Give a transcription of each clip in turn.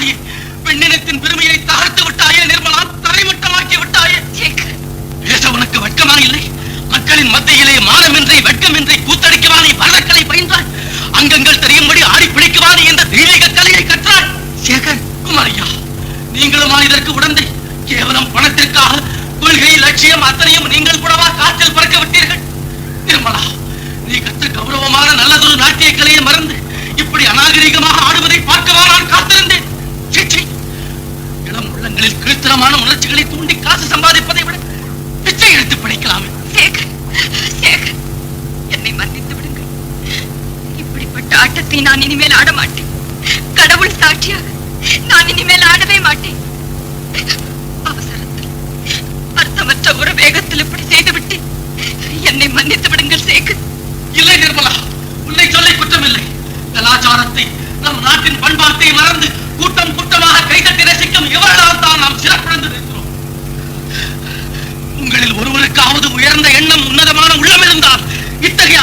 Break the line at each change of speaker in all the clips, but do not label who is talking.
விட்டாயே பெண்ணினத்தின் பெருமையை தகர்த்து விட்டாயே நிர்மலா தரைமட்டமாக்கி விட்டாயே. பேச உனக்கு வெட்கமா இல்லை. மக்களின் மத்தியிலே மானமின்றி வெட்கமின்றி கூத்தடிக்கவா நீ பரதக்கலை பயின்றாய்? அங்கங்கள் தெரியும்படி ஆடி பிடிக்கவா நீ இந்த தெய்வீக கலையை கற்றாய்? சேகர் குமாரையா நீங்களுமா இதற்கு உடந்தை? கேவலம் பணத்திற்காக கொள்கை லட்சியம் அத்தனையும் நீங்கள் கூடவா காற்றில் பறக்க விட்டீர்கள்? நிர்மலா நீ கற்ற கௌரவமான நல்லதொரு நாட்டிய கலையை மறந்து இப்படி அநாகரிகமாக ஆடுவதை பார்க்கவா நான் கீழ்த்தரமான உணர்ச்சிகளை தூண்டி காசு சம்பாதிப்பதை விட பிச்சை எடுத்து பிழைக்கலாமே
என்னை மன்னித்து விடுங்கள். இப்படிப்பட்ட ஆட்டத்தை நான் இனிமேல் ஆட மாட்டேன் கடவுள் சாட்சியாக நான் இனிமேல் ஆடவே மாட்டேன். அவசரத்தில் அர்த்தமற்ற ஒரு வேகத்தில் இப்படி செய்துவிட்டு என்னை மன்னித்து விடுங்கள் சேகர்.
இல்லை நிர்மலா உன்னை சொல்லை குற்றமில்லை. கலாச்சாரத்தை நம் நாட்டின் பண்பாட்டை மறந்து கூட்டம் கூட்டமாக கைதட்டி ரசிக்கும் இவர்களால் தான் நாம் சிறப்பிழந்து நிற்கிறோம். உங்களில் ஒருவருக்காவது உயர்ந்த எண்ணம் உன்னதமான உள்ளம் இருந்தால் இத்தகைய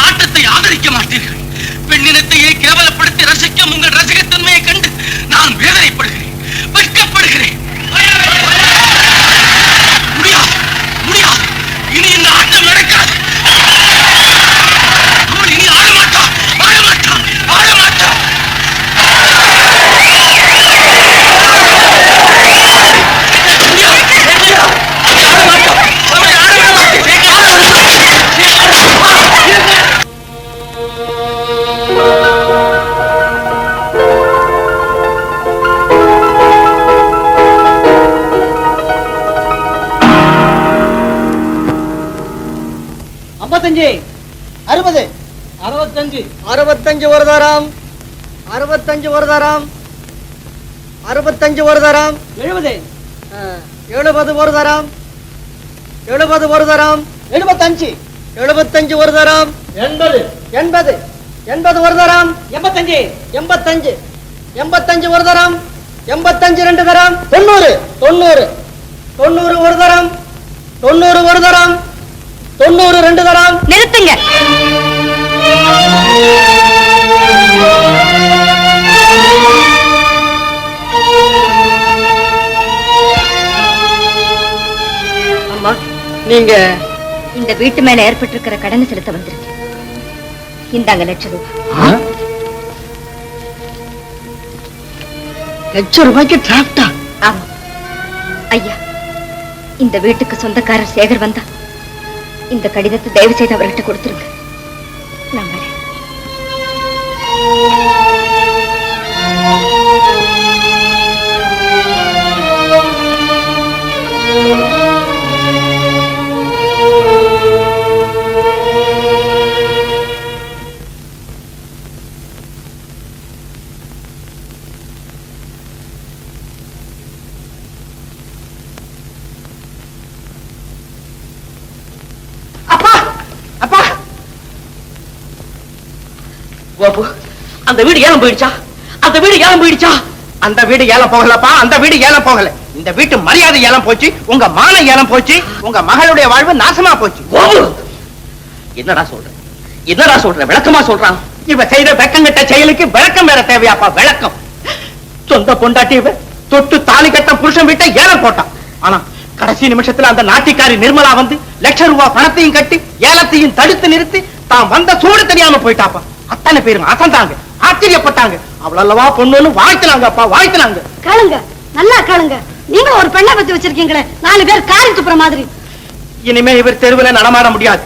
அறுபத்தஞ்சு ஒரு தரம் அறுபத்தஞ்சு ஒரு தரம் அறுபத்தஞ்சு ஒரு தரம் எழுபது எழுபது ஒரு தரம் எழுபது ஒரு தரம் எழுபத்தஞ்சு எழுபத்தஞ்சு ஒரு தரம் எண்பது எண்பது எண்பது ஒரு தரம் எண்பத்தஞ்சு எண்பத்தஞ்சு எண்பத்தஞ்சு ஒரு தரம் எண்பத்தஞ்சு ரெண்டு தரம் தொண்ணூறு தொண்ணூறு தொண்ணூறு ஒரு தரம் தொண்ணூறு ஒரு தரம் தொண்ணூறு ரெண்டு தரம்
நிறுத்துங்க
நீங்க
இந்த வீட்டு மேல ஏற்பட்டிருக்கிற கடனை செலுத்த வந்திருக்கேன். இந்தாங்க லட்சம் ரூபாய்
லட்சம் ரூபாய்க்கு டிராப்டா
ஆமா. ஐயா இந்த வீட்டுக்கு சொந்தக்காரர் சேகர் வந்தா இந்த கடிதத்தை தயவு செய்து அவர்கிட்ட கொடுத்துருங்க. நான் வரேன்.
அந்த வீடு ஏலம் போயிடுச்சா? அந்த வீடு ஏலம் போயிடுச்சா? அந்த வீடு ஏலம் போகலப்பா அந்த வீடு ஏலம் போகல. இந்த வீட்டு மரியாதை ஏலம் போச்சு உங்க மான ஏலம் போச்சு உங்க மகளுடைய வாழ்வு நாசமா போச்சு. என்னடா சொல்ற? என்னடா சொல்ற? விளக்கமா சொல்றான். இவ செய்த வெக்கங்கிட்ட செயலுக்கு விளக்கம் வேற தேவையாப்பா விளக்கம். சொந்த பொண்டாட்டி இவ தொட்டு தாலி கட்ட புருஷன் வீட்டை ஏலம் போட்டான். ஆனா கடைசி நிமிஷத்துல அந்த நாட்டிக்காரி நிர்மலா வந்து லட்சம் ரூபாய் பணத்தையும் கட்டி ஏலத்தையும் தடுத்து நிறுத்தி தான் வந்த சூடு தெரியாம போயிட்டாப்பா. அத்தனை பேரும் அசந்தாங்க. ஆச்சரியப்பட்டாங்க. அவளல்லவா பொண்ணுன்னு வாழ்த்தினாங்க அப்பா வாழ்த்தினாங்க.
கேளுங்க நல்லா கேளுங்க. நீங்களும் ஒரு பெண்ணை பத்தி வச்சிருக்கீங்களே நாலு பேர் காரி துப்புற மாதிரி.
இனிமே இவர் தெருவுல நடமாட முடியாது.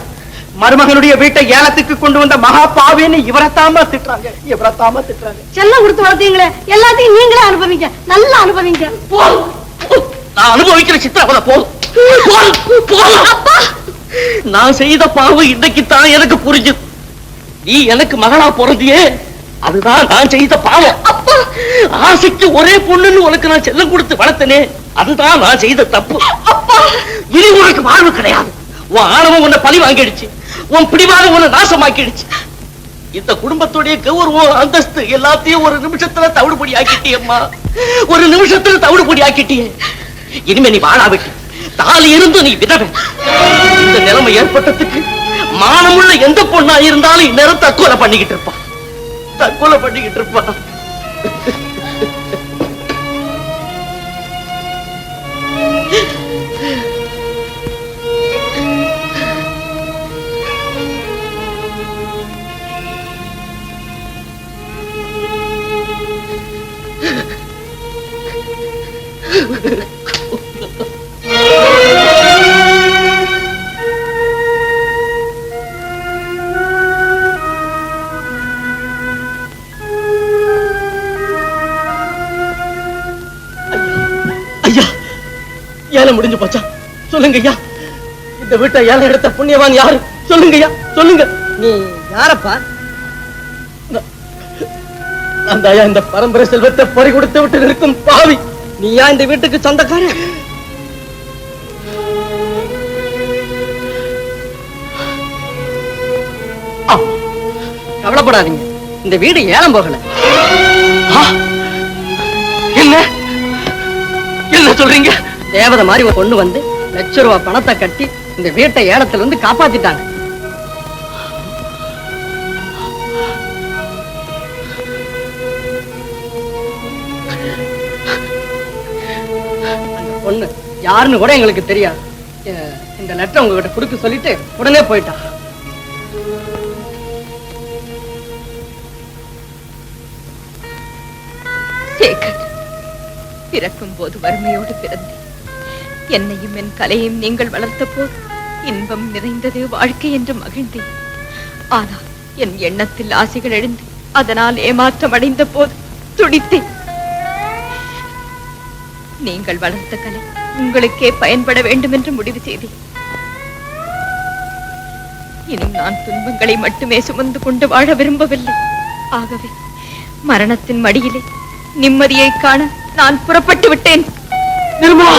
மருமகனுடைய வீட்டை ஏலத்துக்கு கொண்டு வந்த மகா பாவின்னு இவரத்தாம திட்டுறாங்க இவரத்தாம திட்டுறாங்க.
செல்லம் கொடுத்து வளர்த்தீங்களே எல்லாத்தையும் நீங்களே அனுபவிங்க நல்லா அனுபவிங்க.
போதும். நான் அனுபவிக்கிற சித்திரவதை போதும். நான் செய்த பாவம் இன்னைக்கு தான் எனக்கு புரிஞ்சுது. நீ எனக்கு மகளா பிறந்தியே அதுதான் நான் செய்த பாவம். அப்பா. ஆசைக்கு ஒரே பொண்ணுன்னு உனக்கு நான் செல்லம் கொடுத்து வளர்த்தனே அதுதான் நான் செய்த தப்பு. அப்பா. இனி உனக்கு வாழ்வு கிடையாது. உன் ஆணவம் உன்னை பழி வாங்கிடுச்சு. உன் பிடிவாதம் உன்னை நாசமாக்கிடுச்சு. இந்த குடும்பத்துடைய கௌரவம் அந்தஸ்து எல்லாத்தையும் ஒரு நிமிஷத்துல தவிடுபடி ஆக்கிட்டியம்மா ஒரு நிமிஷத்துல தவிடுபடி ஆக்கிட்டியே. இனிமே நீ வாழா விட்டு தாலி இருந்து நீ விதவை. இந்த நிலைமை ஏற்பட்டதுக்கு மானமுள்ள எந்த பொண்ணா இருந்தாலும் இந்நேரம் தற்கொலை பண்ணிக்கிட்டு இருப்பா. தற்கொலை பண்ணிக்கிட்டு
இருப்பான். ஏழை முடிஞ்சு போச்சா? சொல்லுங்க ஐயா இந்த வீட்டை ஏழை எடுத்த புண்ணியவான் யாரு? சொல்லுங்க ஐயா சொல்லுங்க.
நீ யாரப்பா?
அந்த ஐயா இந்த பரம்பரை செல்வத்தை பறி கொடுத்து விட்டு நிற்கும் பாவி.
நீயா இந்த வீட்டுக்கு சொந்தக்காரன் கவலைப்படாதீங்க. இந்த வீடு ஏலம் போகல.
என்ன? என்ன சொல்றீங்க?
தேவதை மாதிரி ஒரு பொண்ணு வந்து லட்ச ரூபா பணத்தை கட்டி இந்த வீட்டை ஏலத்துல இருந்து காப்பாத்திட்டாங்க பொண்ணு யாருன்னு கூட எங்களுக்கு தெரியாது. இந்த லெட்டர் உங்ககிட்ட கொடுக்க சொல்லிட்டு உடனே போயிட்டா.
சேகர் பிறக்கும் போது வறுமையோடு பிறந்தேன். என்னையும் என் கலையும் நீங்கள் வளர்த்த போது இன்பம் நிறைந்தது வாழ்க்கை என்று மகிழ்ந்தேன். ஆனால் என் எண்ணத்தில் ஆசைகள் எழுந்து அதனால் ஏமாற்றம் அடைந்த போது துடித்தேன். நீங்கள் வளர்த்த கலை உங்களுக்கே பயன்பட வேண்டும் என்று முடிவு செய்தேன். இனி நான் துன்பங்களை மட்டுமே சுமந்து கொண்டு வாழ விரும்பவில்லை. ஆகவே மரணத்தின் மடியிலே நிம்மதியை காண நான் புறப்பட்டு விட்டேன்.
நிர்மலா!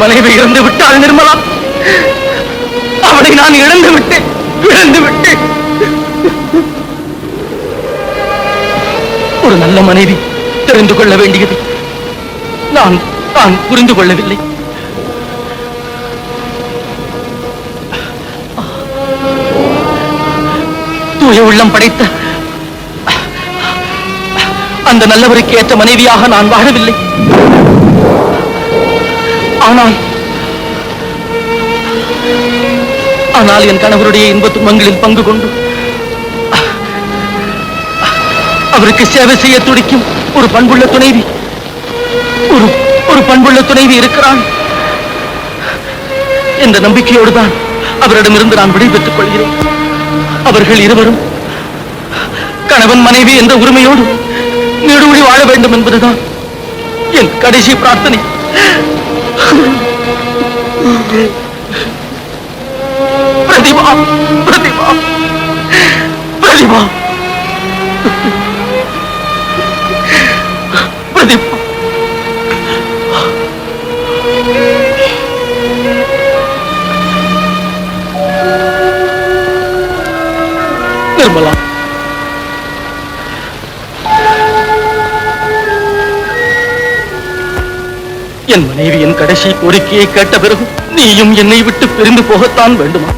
மனைவி இறந்து விட்டாள் நிர்மலா? அவளை நான் இழந்து விட்டேன் இழந்து விட்டேன். ஒரு நல்ல மனைவி தெரிந்து கொள்ள வேண்டியது. நான் நான் புரிந்து கொள்ளவில்லை. தூய உள்ளம் படைத்த அந்த நல்லவருக்கு ஏற்ற மனைவியாக நான் வாழவில்லை. ஆனால் ஆனால் என் கணவருடைய இன்ப துன்பங்களில் பங்கு கொண்டு அவருக்கு சேவை செய்ய துடிக்கும் ஒரு பண்புள்ள துணைவி ஒரு ஒரு பண்புள்ள துணைவி இருக்கிறான் என்ற நம்பிக்கையோடு தான் அவரிடமிருந்து நான் விடைபெற்றுக் கொள்கிறேன். அவர்கள் இருவரும் கணவன் மனைவி என்ற உரிமையோடு நீடூழி வாழ வேண்டும் என்பதுதான் என் கடைசி பிரார்த்தனை. பிரதிபா பிரதிபா பிரதிபா என் மனைவியின் கடைசி கோரிக்கையை கேட்ட பிறகு நீயும் என்னை விட்டு பிரிந்து போகத்தான் வேண்டுமா?